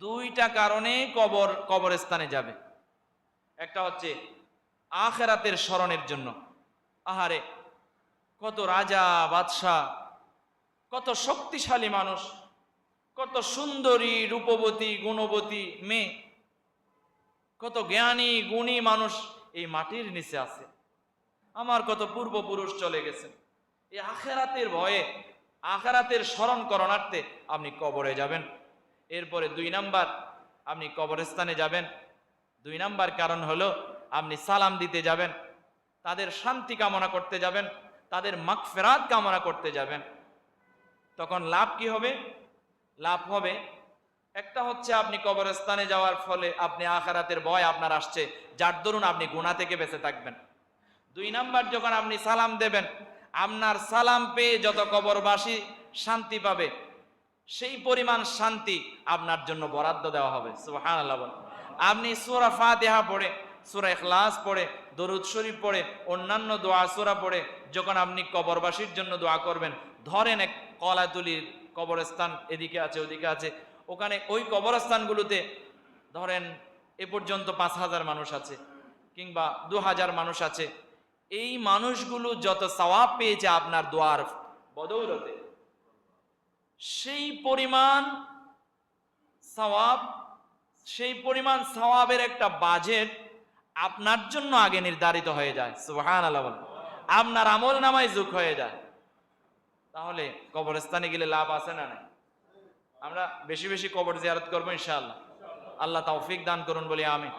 দুইটা কারণে কবর কবরস্থানে যাবে। একটা হচ্ছে আখেরাতের স্মরণের জন্য। আহারে, কত রাজা, বাদশাহ, কত শক্তিশালী মানুষ, কত সুন্দরী, রূপবতী, গুণবতী মেয়ে, কত জ্ঞানী, গুণী মানুষ এই মাটির নিচে আছে। আমার কত পূর্বপুরুষ চলে গেছে এই আখেরাতের ভয়ে, আখেরাতের স্মরণ করণার্থে আপনি কবরে যাবেন। এরপরে দুই নাম্বার, আপনি কবরস্থানে যাবেন। দুই নাম্বার কারণ হলো, আপনি সালাম দিতে যাবেন, তাদের শান্তি কামনা করতে যাবেন, তাদের মাগফেরাত কামনা করতে যাবেন। তখন লাভ কি হবে? লাভ হবে, একটা হচ্ছে আপনি কবরস্থানে যাওয়ার ফলে আপনি আখারাতের ভয় আপনার আসছে, যার দরুন আপনি গুণা থেকে বেঁচে থাকবেন। দুই নাম্বার, যখন আপনি সালাম দেবেন, আপনার সালাম পেয়ে যত কবরবাসী শান্তি পাবে সেই পরিমাণ শান্তি আপনার জন্য বরাদ্দ দেওয়া হবে সুবহানাল্লাহ বলেন। আপনি সূরা ফাতিহা পড়ে, সুরা ইখলাস পড়ে, দরুদ শরীফ পড়ে, অন্যান্য দোয়া সূরা পড়ে, যখন আপনি কবরবাসীর জন্য দোয়া করবেন, ধরেন এক কলাতুলির কবরস্থান এদিকে আছে, ওদিকে আছে, ওখানে ওই কবরস্থানগুলোতে ধরেন এ পর্যন্ত পাঁচ হাজার মানুষ আছে কিংবা দু হাজার মানুষ আছে, এই মানুষগুলো যত সওয়াব পেয়েছে আপনার দোয়ার বদৌলতে সেই পরিমাণ সওয়াব, সেই পরিমাণ সওয়াবের একটা বাজেট আপনার জন্য আগে নির্ধারিত হয়ে যায়। সুবহান আল্লাহ আপনার আমল নামায় যুগ হয়ে যায়। তাহলে কবরস্থানে গেলে লাভ আছে না নাই? আমরা বেশি বেশি কবর জিয়ারত করব ইনশাআল্লাহ। আল্লাহ তৌফিক দান করুন বলি আমি